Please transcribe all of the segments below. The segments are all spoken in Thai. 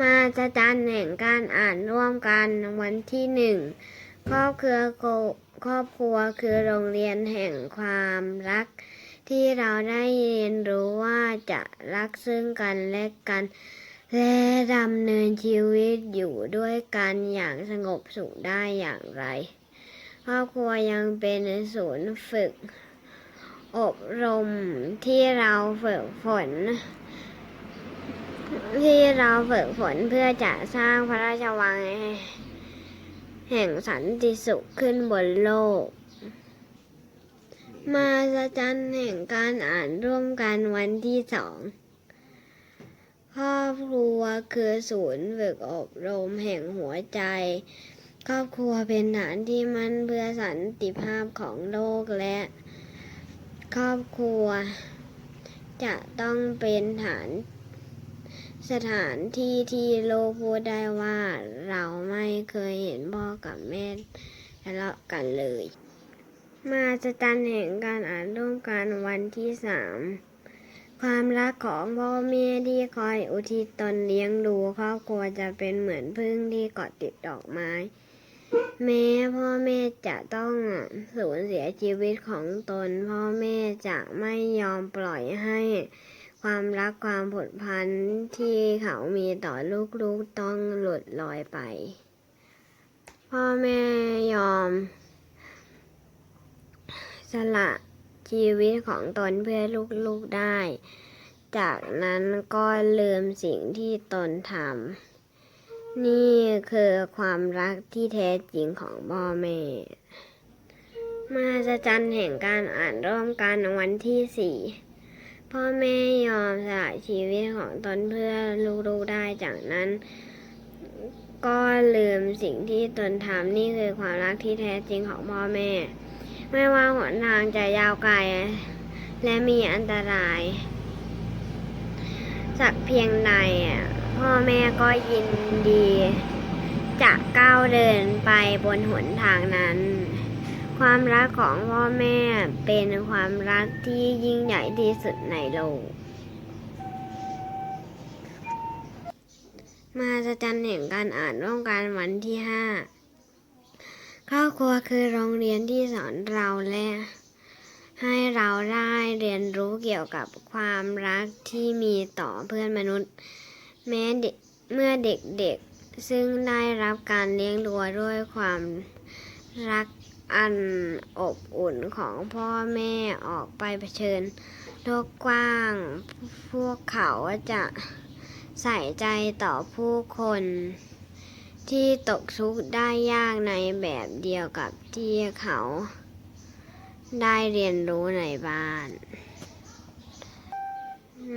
มาจะจันแห่งการอ่านร่วมกันวันที่หนึ่งครอบครัวครอบครัวคือโรงเรียนแห่งความรัก ที่เราได้เรียนรู้ว่าจะรักซึ่งกันและกัน และดำเนินชีวิตอยู่ด้วยกันอย่างสงบสุขได้อย่างไร ครอบครัวยังเป็นศูนย์ฝึก อบรมที่เราฝึกฝน ที่เราฝึกฝนเพื่อจะสร้างพระราชวังแห่งสันติสุขขึ้นบนโลก มาสจันแห่งการอ่านร่วมกันวันที่สองครอบครัวคือศูนย์ฝึกอบรมแห่งหัวใจ ครอบครัวเป็นฐานที่มั่นเพื่อสันติภาพของโลกและ ครอบครัว จะต้องเป็นฐาน สถานที่ที่โลกพูดได้ว่าเราไม่เคยเห็นพ่อกับแม่ทะเลาะกันเลย มาสจันแห่งการอ่านร่วมกันวันที่สามความรักของพ่อแม่ที่คอยอุทิศตนเลี้ยงดูครอบครัวจะเป็นเหมือนพึ่งที่เกาะติดดอกไม้ แม้พ่อแม่จะต้องสูญเสียชีวิตของตน พ่อแม่จะไม่ยอมปล่อยให้ ความรักความผูกพันที่เขามีต่อลูกๆต้องหลุดลอยไป พ่อแม่ยอม สละชีวิตของตนเพื่อลูกๆได้ จากนั้นก็ลืมสิ่งที่ตนทำ นี่คือความรักที่แท้จริงของพ่อแม่มาสจันแห่งการอ่านร่วมกันวันที่สี่ พ่อแม่ยอมสละชีวิตของตนเพื่อลูกๆได้จากนั้น ก็ลืมสิ่งที่ตนทำนี่คือความรักที่แท้จริงของพ่อแม่ ไม่ว่าหนทางจะยาวไกล และมีอันตราย สักเพียงใดอะพ่อแม่ก็ยินดี จะก้าวเดินไปบนหนทางนั้น ความรักของพ่อแม่เป็นความรักที่ยิ่งใหญ่ที่สุดในโลก มาสจันแห่งการอ่านร่วมกันวันที่ห้าครอบครัวคือโรงเรียนที่สอนเราและให้เราได้เรียนรู้เกี่ยวกับความรักที่มีต่อเพื่อนมนุษย์ แม้เมื่อเด็กๆซึ่งได้รับการเลี้ยงดูด้วยความรัก อันอบอุ่นของพ่อแม่ออกไปเผชิญโลกกว้าง พวกเขาจะใส่ใจต่อผู้คนที่ตกทุกข์ได้ยากในแบบเดียวกับที่เขา ได้เรียนรู้ในบ้าน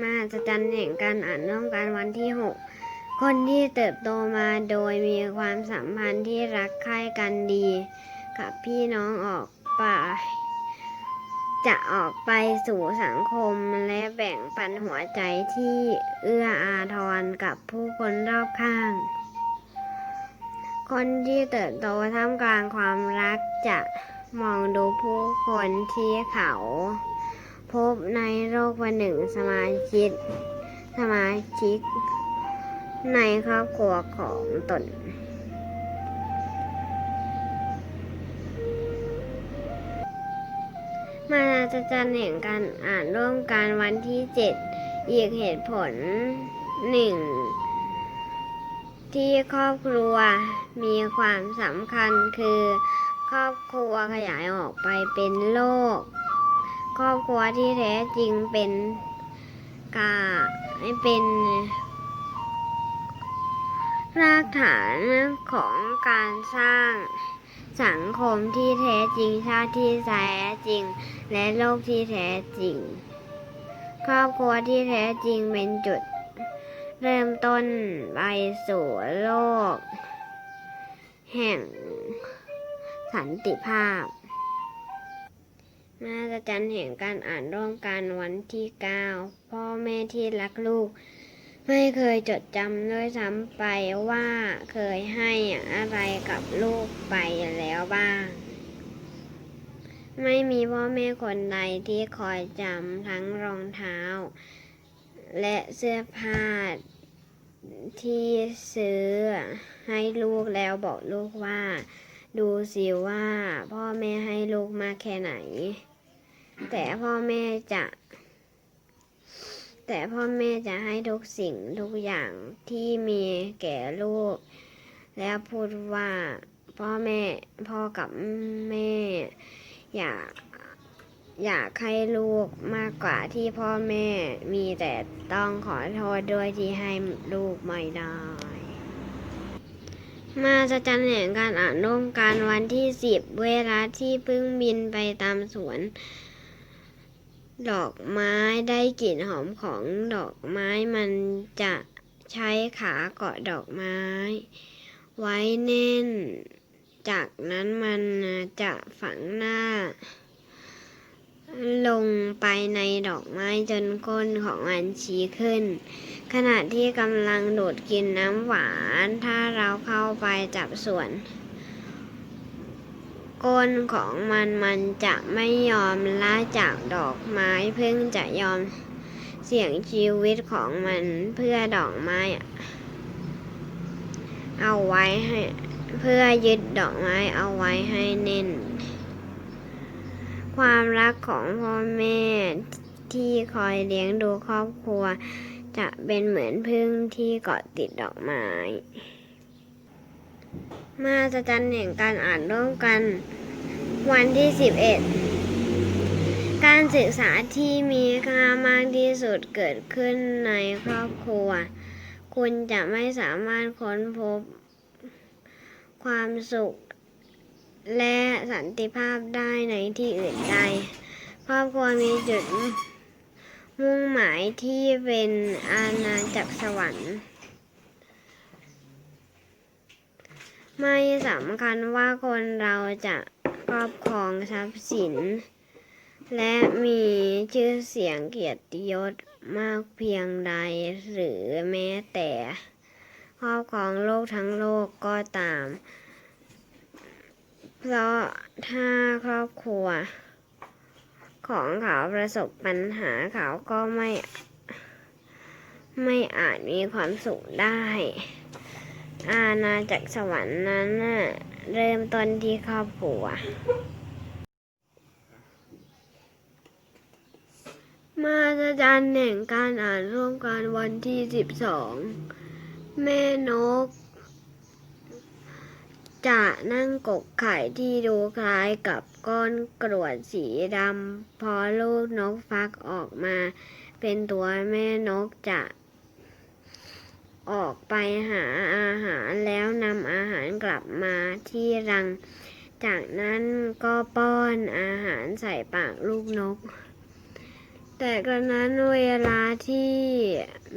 มาจะจันแห่งการอ่านร่วมกันวันที่หกคนที่เติบโตมาโดยมีความสัมพันธ์ที่รักใคร่กันดี กับพี่น้องออกไปจะออกไปสู่สังคมและแบ่งปันหัวใจที่เอื้ออาทรกับผู้คนรอบข้าง คนที่เติบโตท่ามกลางความรักจะมองดูผู้คนที่เขา พบในโลกวันหนึ่งสมาชิกสมาชิก ในครอบครัวของตน มาจะจันแห่งการอ่านร่วมกันวันที่เจ็ดอีกเหตุผลหนึ่งที่ครอบครัวมีความสำคัญคือ ครอบครัวขยายออกไปเป็นโลก ครอบครัวที่แท้จริงเป็นกาเป็นรากฐานของการสร้าง สังคมที่แท้จริงชาติที่แท้จริง และโลกที่แท้จริง ครอบครัวที่แท้จริงเป็นจุด เริ่มต้นไปสู่โลก แห่งสันติภาพ มาสจันแห่งการอ่านร่วมกันวันที่ 9 พ่อแม่ที่รักลูก ไม่เคยจดจำด้วยซ้ำไปว่าเคยให้อะไรกับลูกไปแล้วบ้าง ไม่มีพ่อแม่คนใดที่คอยจำทั้งรองเท้า และเสื้อผ้าที่ซื้อให้ลูกแล้วบอกลูกว่า ดูสิว่าพ่อแม่ให้ลูกมาแค่ไหน แต่พ่อแม่จะ แต่พ่อแม่จะให้ทุกสิ่งทุกอย่างที่มีแก่ลูก แล้วพูดว่าพ่อแม่พ่อกับแม่อยากอยากให้ลูกมากกว่าที่พ่อแม่มีแต่ต้องขอโทษด้วยที่ให้ลูกไม่ได้มาจะจันแห่งการอ่านร่วมกันวันที่สิบเวลาที่เพิ่งบินไปตามสวน ดอกไม้ได้กลิ่นหอมของดอกไม้มันจะใช้ขาเกาะดอกไม้ ไว้แน่น จากนั้นมันจะฝังหน้า ลงไปในดอกไม้จนก้นของมันชี้ขึ้น ขณะที่กำลังดูดกินน้ำหวาน ถ้าเราเข้าไปจับส่วน ก้นของมันมันจะไม่ยอมละจากดอกไม้เพิ่งจะยอมเสี่ยงชีวิตของมันเพื่อดอกไม้ เอาไว้ให้เพื่อยึดดอกไม้เอาไว้ให้แน่น ความรักของพ่อแม่ที่คอยเลี้ยงดูครอบครัว จะเป็นเหมือนพึ่งที่เกาะติดดอกไม้ มาสจันแห่งการอ่านร่วมกัน วันที่ 11 การศึกษาที่มีค่ามากที่สุดเกิดขึ้นในครอบครัว คุณจะไม่สามารถค้นพบ ความสุข และสันติภาพได้ในที่อื่นใด ครอบครัวมีจุดมุ่งหมายที่เป็นอาณาจักรสวรรค์ ไม่สำคัญว่าคนเราจะครอบครองทรัพย์สิน และมีชื่อเสียงเกียรติยศมากเพียงใด หรือแม้แต่ครอบครองโลกทั้งโลกก็ตาม เพราะถ้าครอบครัว ของเขาประสบปัญหาเขาก็ไม่ ไม่อาจมีความสุขได้ อาณาจักรสวรรค์นั้นน่ะเริ่มต้นที่ครอบครัว มาสจันแห่งการอ่านร่วมกันวันที่สิบสองแม่นก จะนั่งกกไข่ที่ดูคล้ายกับก้อนกรวดสีดำพอลูกนกฟักออกมา เป็นตัวแม่นกจะ ออกไปหาอาหารแล้วนำอาหารกลับมาที่รัง จากนั้นก็ป้อนอาหารใส่ปากลูกนก แต่กระนั้นเวลาที่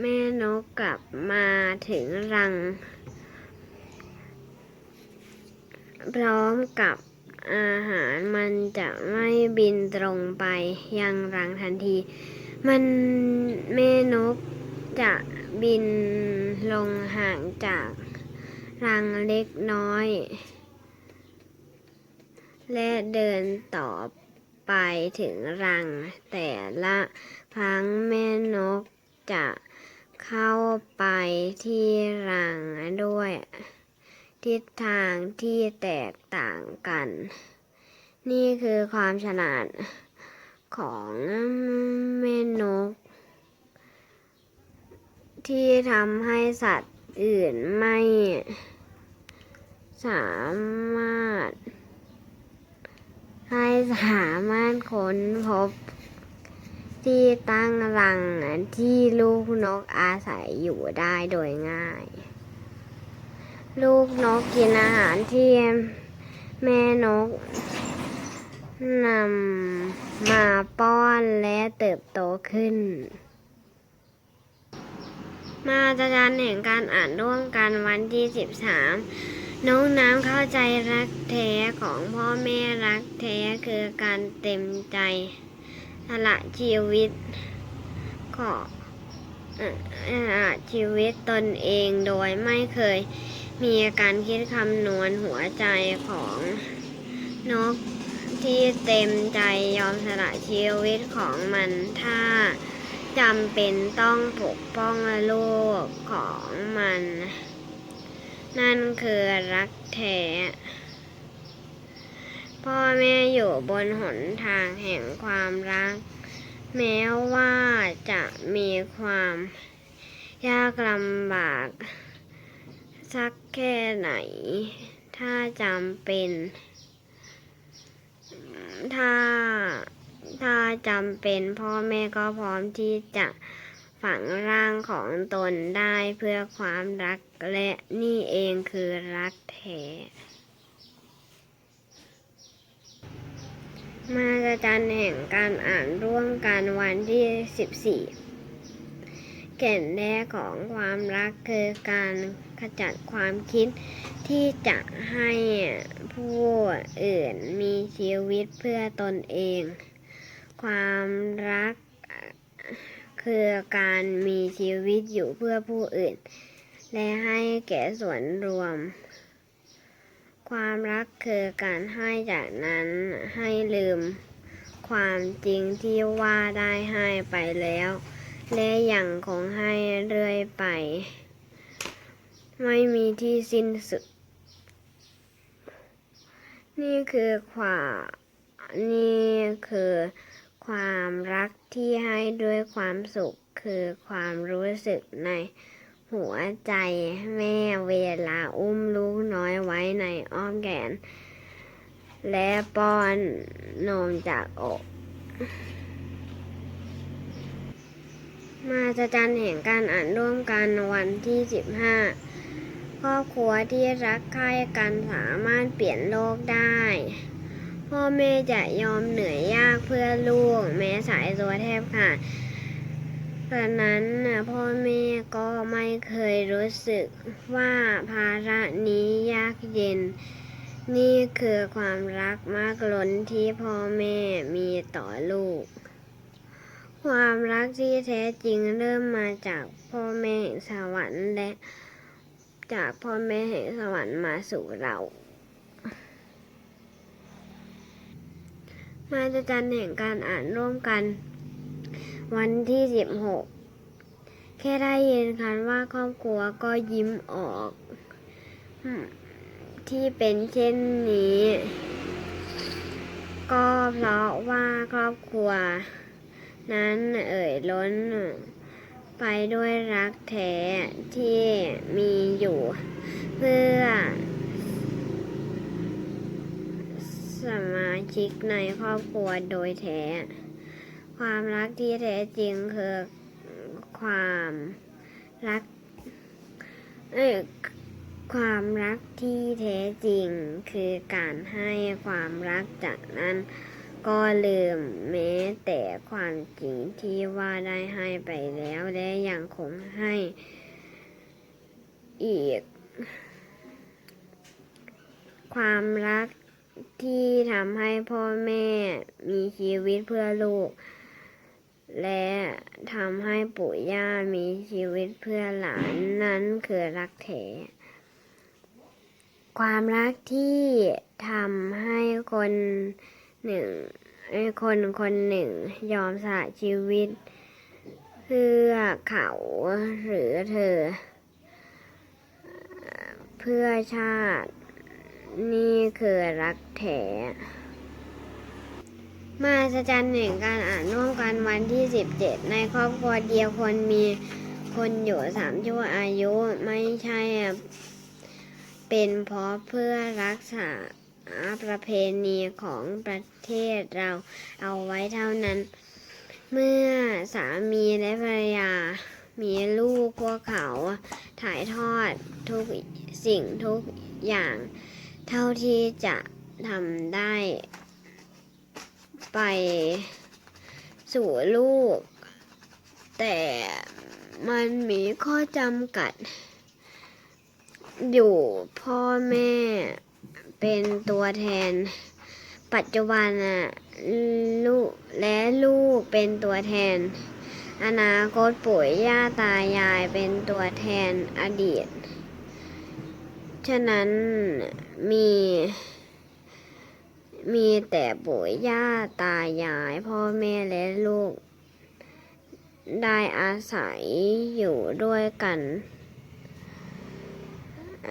แม่นกกลับมาถึงรัง พร้อมกับอาหารมันจะไม่บินตรงไปยังรังทันที มันแม่นก จะบินลงห่างจากรังเล็กน้อย และเดินต่อไปถึงรัง แต่ละครั้งแม่นกจะเข้าไปที่รังด้วย ทิศทางที่แตกต่างกัน นี่คือความฉลาดของแม่นก ที่ทำให้สัตว์อื่นไม่สามารถ ให้สามารถค้นพบ ที่ตั้งรังที่ลูกนกอาศัยอยู่ได้โดยง่าย ลูกนกกินอาหารที่แม่นกนำมาป้อนและเติบโตขึ้น มาตรการแห่งการอ่านร่วมกันวันที่13น้องน้ำเข้าใจรักแท้ของพ่อแม่รักแท้คือการเต็มใจสละชีวิตขอชีวิตตนเองโดยไม่เคยมีการคิดคำนวณหัวใจของนกที่เต็มใจยอมสละชีวิตของมันถ้า จำเป็นต้องปกป้องลูกของมัน นั่นคือรักแท้ พ่อแม่อยู่บนหนทางแห่งความรัก แม้ว่าจะมีความยากลำบาก สักแค่ไหน ถ้าจำเป็น ถ้า ถ้าจำเป็นพ่อแม่ก็พร้อมที่จะฝังร่างของตนได้เพื่อความรักและนี่เองคือรักแท้มาจารย์แห่งการอ่านร่วมกันวันที่ 14 แก่นแท้ของความรักคือการขจัดความคิดที่จะให้ผู้อื่นมีชีวิตเพื่อตนเอง ความรักคือการมีชีวิตอยู่เพื่อผู้อื่น และให้แก่ส่วนรวม ความรักคือการให้จากนั้นให้ลืม ความจริงที่ว่าได้ให้ไปแล้ว และยังคงให้เรื่อยไป ไม่มีที่สิ้นสุด นี่คือความนี่คือ ความรักที่ให้ด้วยความสุขคือความรู้สึกในหัวใจแม่เวลาอุ้มลูกน้อยไว้ในอ้อมแขน และป้อนนมจากอกมาจจันแห่งการอ่านร่วมกันวันที่ 15 ครอบครัวที่รักใคร่กันสามารถเปลี่ยนโลกได้ พ่อแม่จะยอมเหนื่อยยากเพื่อลูก แม้สายตัวแทบขาดตอนนั้นน่ะพ่อแม่ก็ไม่เคยรู้สึกว่าภาระนี้ยากเย็น นี่คือความรักมากล้นที่พ่อแม่มีต่อลูก ความรักที่แท้จริงเริ่มมาจากพ่อแม่แห่งสวรรค์และจากพ่อแม่แห่งสวรรค์มาสู่เรา มาจจันแห่งการอ่านร่วมกัน วันที่สิบหกแค่ได้ยินคันว่าครอบครัวก็ยิ้มออก ที่เป็นเช่นนี้ ก็เพราะว่าครอบครัว นั้นเอ่ยล้น ไปด้วยรักแท้ที่มีอยู่ เพื่อ สมาชิกในครอบครัวโดยแท้ ความรักที่แท้จริงคือความรักเอ้ความรักที่แท้จริงคือการให้ความรักจากนั้นก็ลืมแม้แต่ความจริงที่ว่าได้ให้ไปแล้วและยังคงให้อีก ความรัก ที่ทำให้พ่อแม่มีชีวิตเพื่อลูก และทำให้ปู่ย่ามีชีวิตเพื่อหลานนั้นคือรักแท้ความรักที่ทำให้คนหนึ่งเอ้คนคนหนึ่งยอมสละชีวิต เพื่อเขาหรือเธอ เพื่อชาติ นี่คือรักแท้มาสจันแห่งการอ่านร่วมกันวันที่ 17 ในครอบครัวเดียวคนมีคนอยู่สามชั่วอายุไม่ใช่ เป็นเพราะเพื่อรักษาประเพณีของประเทศเราเอาไว้เท่านั้น เมื่อสามีและภรรยามีลูกพวกเขาถ่ายทอดทุกสิ่งทุกอย่าง เท่าที่จะทำได้ ไปสู่ลูก แต่มันมีข้อจำกัด อยู่พ่อแม่เป็นตัวแทน ปัจจุบันน่ะลูกและลูกเป็นตัวแทน อนาคตปู่ย่าตายายเป็นตัวแทนอดีต ฉะนั้น มีมีแต่ปู่ย่าตายาย พ่อแม่และลูก ได้อาศัยอยู่ด้วยกันเ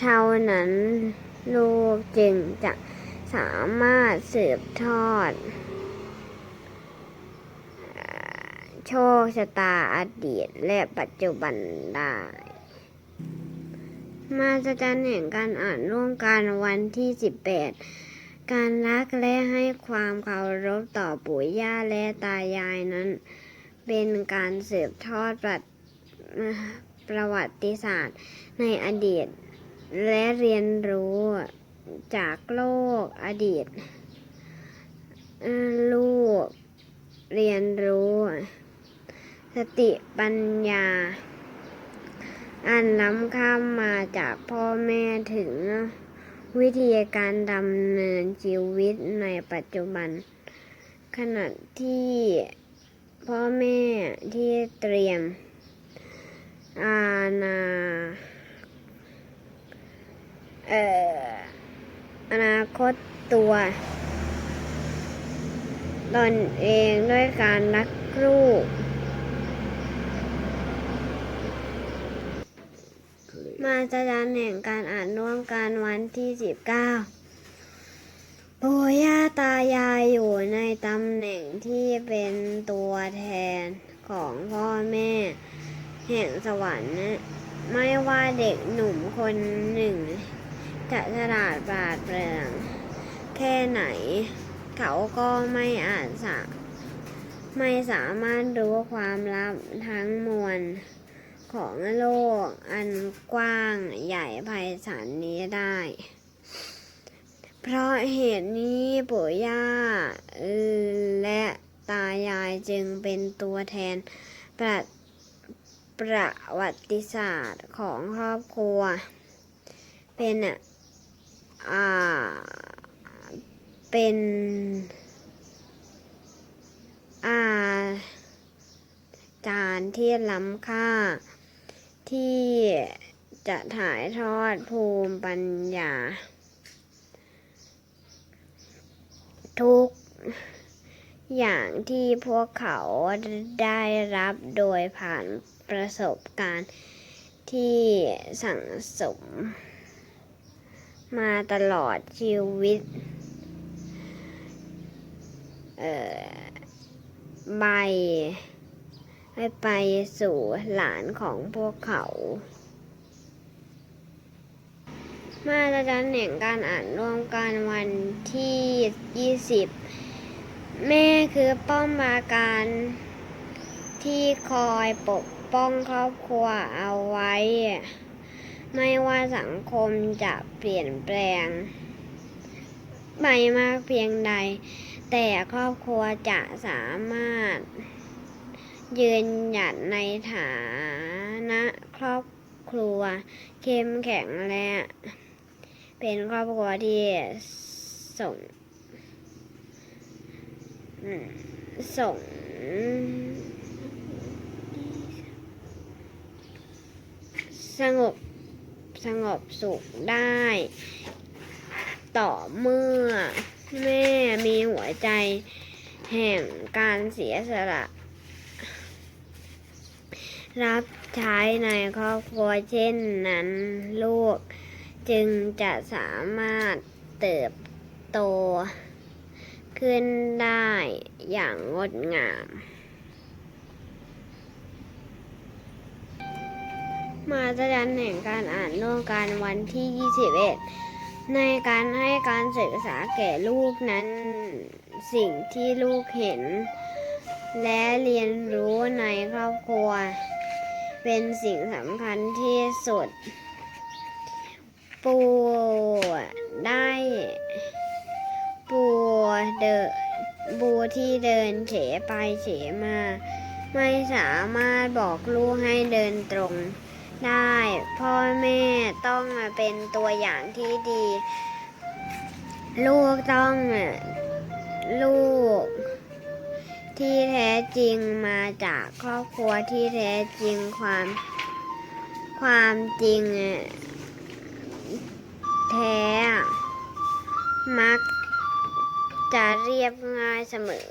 เท่านั้นลูกจึงจะสามารถสืบทอดเอ่อโชคชะตาอดีตและปัจจุบันได้ มาสจันแห่งการอ่านร่วมกันวันที่18การรักและให้ความเคารพต่อปู่ย่าและตายายนั้น เป็นการสืบทอดประประวัติศาสตร์ในอดีต และเรียนรู้จากโลกอดีต ลูกเรียนรู้ สติปัญญา อันล้ำค่ามาจากพ่อแม่ถึงวิธีการดำเนินชีวิตในปัจจุบัน ขณะที่พ่อแม่ที่เตรียม อาณาเอ่ออนาคตตัวตนเองด้วยการรักลูก มาจารย์แห่งการอ่านร่วมกันวันที่19ปู่ย่าตายายอยู่ในตำแหน่งที่เป็นตัวแทนของพ่อแม่ แห่งสวรรค์นะไม่ว่าเด็กหนุ่มคนหนึ่ง จะฉลาดปราดเปรื่อง แค่ไหน เขาก็ไม่อาจสาไม่สามารถรู้ความลับทั้งมวล ของโลกอันกว้างใหญ่ไพศาลนี้ได้ เพราะเหตุนี้ปู่ย่าและตายายจึงเป็นตัวแทนประประวัติศาสตร์ของครอบครัว เป็นอ่าเป็นอาจารย์ที่ล้ำค่า ที่จะถ่ายทอดภูมิปัญญา ทุกอย่างที่พวกเขาได้รับโดยผ่านประสบการณ์ที่สั่งสม มาตลอดชีวิต เอ่อใบ ให้ไปสู่หลานของพวกเขา มาตรฐานแห่งการอ่านร่วมกันวันที่ 20 แม่คือป้อมปราการที่คอยปกป้องครอบครัวเอาไว้ ไม่ว่าสังคมจะเปลี่ยนแปลงไปมากเพียงใด แต่ครอบครัวจะสามารถ ยืนหยัดในฐานะครอบครัวเข้มแข็งและเป็นครอบครัวที่ส่ง ส่งสงบสงบสุขได้ ต่อเมื่อ แม่มีหัวใจแห่งการเสียสละ รับใช้ในครอบครัวเช่นนั้นลูก จึงจะสามารถเติบโต ขึ้นได้อย่างงดงาม มาตรฐานแห่งการอ่านร่วมกันวันที่ 21 ในการให้การศึกษาแก่ลูกนั้น สิ่งที่ลูกเห็น และเรียนรู้ในครอบครัว เป็นสิ่งสำคัญที่สุด ปูได้ปูเดบูที่เดินเฉไปเฉมา ไม่สามารถบอกลูกให้เดินตรง ได้ พ่อแม่ต้องมาเป็นตัวอย่างที่ดี ลูกต้องลูก ที่แท้จริงมาจากครอบครัวที่แท้จริงความ ความจริงแท้มักจะเรียบง่ายเสมอ